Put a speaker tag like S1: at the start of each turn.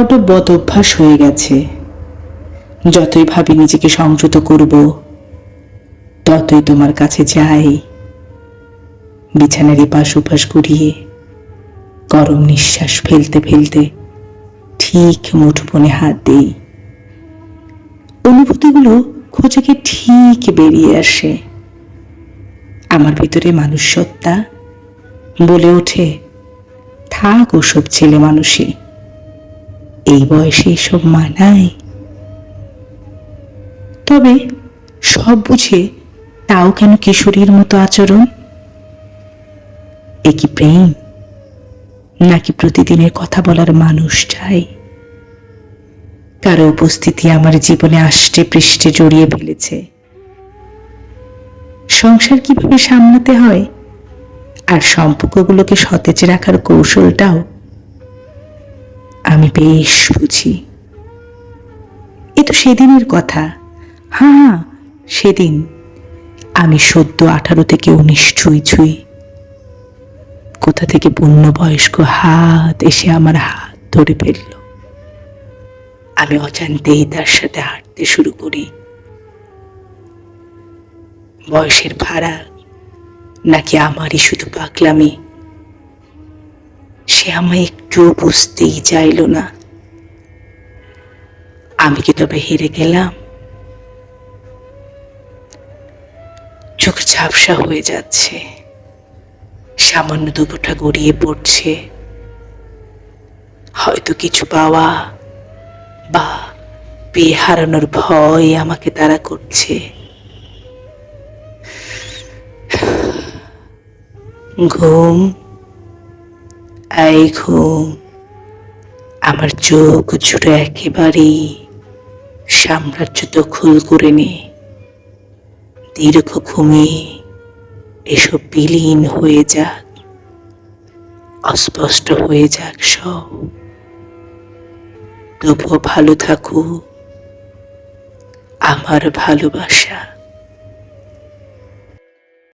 S1: বড্ড বদ অভ্যাস হয়ে গেছে। যতই ভাবি নিজেকে সংযত করব, ততই তোমার কাছে যাই। বিছানার এপাশ ওপাশ ঘুরিয়ে, গরম নিঃশ্বাস ফেলতে ফেলতে ঠিক মুঠোপনে হাত দিই। অনুভূতিগুলো খোঁজাকে ঠিক বেরিয়ে আসে। আমার ভিতরে মানুষ সত্তা বলে ওঠে, থাক ওসব ছেলে মানুষই। এই বয়সে এসব মানায়? তবে সব বুঝে তাও কেন কিশোরীর মতো আচরণ? এ কি প্রেম? নাকি প্রতিদিনের কথা বলার মানুষ চাই কারও উপস্থিতি আমার জীবনে আষ্টে পৃষ্ঠে জড়িয়ে ফেলেছে। সংসার কীভাবে সামলাতে হয়? আর সম্পর্কগুলোকে সতেজ রাখার কৌশলটাও আমি বেশ বুঝি। এ তো সেদিনের কথা। হ্যাঁ হ্যাঁ সেদিন। আমি সদ্য আঠারো থেকে উনিশ ছুঁই ছুঁই কোথা থেকে পূর্ণবয়স্ক হাত এসে আমার হাত ধরে ফেলল। আমি অজান্তেই তার সাথে হাঁটতে শুরু করি। বয়সের ভাড়া, নাকি আমারই শুধু পাগলামি? সে আমায় একটু বুঝতেই চাইল না। আমি কি তবে হেরে গেলাম? চোখ ঝাপসা হয়ে যাচ্ছে। সামান্য দুপুরটা গড়িয়ে পড়ছে। হয়তো কিছু পাওয়া বা পেয়ে হারানোর ভয় আমাকে তারা করছে। ঘুম ঘুম আমার চোখ জুড়ে একেবারেই সাম্রাজ্য দখল করে নে। দীর্ঘ ঘুমে এসব বিলীন হয়ে যাক, অস্পষ্ট হয়ে যাক সব। তবুও ভালো থাকো। আমার ভালোবাসা